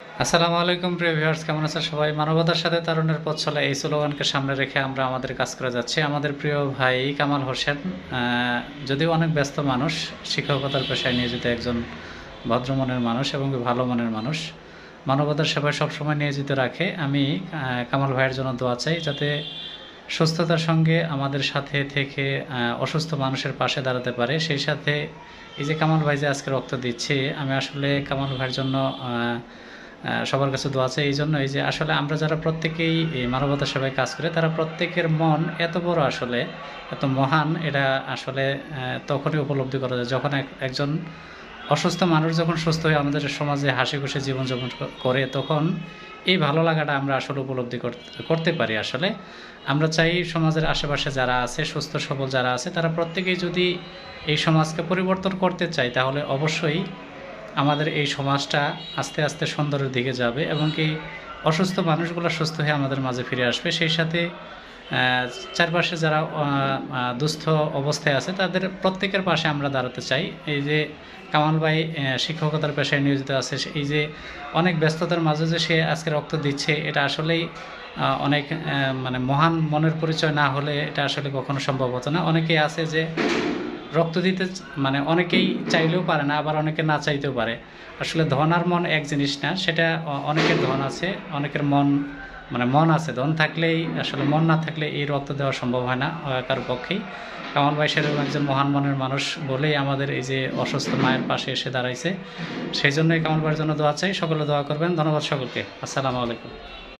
আসসালামু আলাইকুম, প্রিয় ভিউয়ার্স, কেমন আছেন সবাই? মানবতার সাথে তারুণের পথ চলা এই স্লোগানকে সামনে রেখে আমরা আমাদের কাজ করে যাচ্ছি। আমাদের প্রিয় ভাই কামাল হোসেন যদিও অনেক ব্যস্ত মানুষ, শিক্ষকতার পেশায় নিয়োজিত একজন ভদ্রমনের মানুষ এবং ভালো মনের মানুষ। মানবতার সেবায় সবসময় নিয়োজিত রাখে। আমি কামাল ভাইয়ের জন্য দোয়া চাই যাতে সুস্থতার সঙ্গে আমাদের সাথে থেকে অসুস্থ মানুষের পাশে দাঁড়াতে পারে। সেই সাথে এই যে কামাল ভাই যে আজকে রক্ত দিচ্ছে, আমি আসলে কামাল ভাইয়ের জন্য সবার কাছে দোয়া আছে এই জন্য এই যে আসলে আমরা যারা প্রত্যেকেই এই মানবতা সেবায় কাজ করে, তারা প্রত্যেকের মন এত বড় আসলে, এত মহান, এটা আসলে তখনই উপলব্ধি করা যায় যখন এক- একজন অসুস্থ মানুষ যখন সুস্থ হয়ে আমাদের সমাজে হাসি খুশি জীবনযাপন করে, তখন এই ভালো লাগাটা আমরা আসলে উপলব্ধি কর- করতে পারি আসলে। আমরা চাই সমাজের আশেপাশে যারা আছে, সুস্থ সবল যারা আছে, তারা প্রত্যেকেই যদি এই সমাজকে পরিবর্তন করতে চাই তাহলে অবশ্যই আমাদের এই সমাজটা আস্তে আস্তে সুন্দরের দিকে যাবে এবং কি অসুস্থ মানুষগুলো সুস্থ হয়ে আমাদের মাঝে ফিরে আসবে। সেই সাথে চারপাশে যারা দুস্থ অবস্থায় আছে, তাদের প্রত্যেকের পাশে আমরা দাঁড়াতে চাই। এই যে কামাল ভাই শিক্ষকতার পেশায় নিয়োজিত আছে এই যে অনেক ব্যস্ততার মাঝে যে সে আজকে রক্ত দিচ্ছে, এটা আসলেই অনেক মানে মহান মনের পরিচয় না হলে এটা আসলে কখনো সম্ভব হতো না। অনেকেই আছে যে রক্ত দিতে মানে অনেকেই চাইলেও পারে না, আবার অনেকে না চাইতেও পারে। আসলে ধন আর মন এক জিনিস না, সেটা অনেকের ধন আছে, অনেকের মন মানে মন আছে। ধন থাকলেই, আসলে মন না থাকলে এই রক্ত দেওয়া সম্ভব হয় না কারও পক্ষেই। কামাল ভাই সেরকম একজন মহান মনের মানুষ বলেই আমাদের এই যে অসুস্থ মায়ের পাশে এসে দাঁড়াইছে। সেই জন্যই কামাল ভাইয়ের জন্য দোয়া চাই। সকলে দোয়া করবেন। ধন্যবাদ সকলকে। আসসালামু আলাইকুম।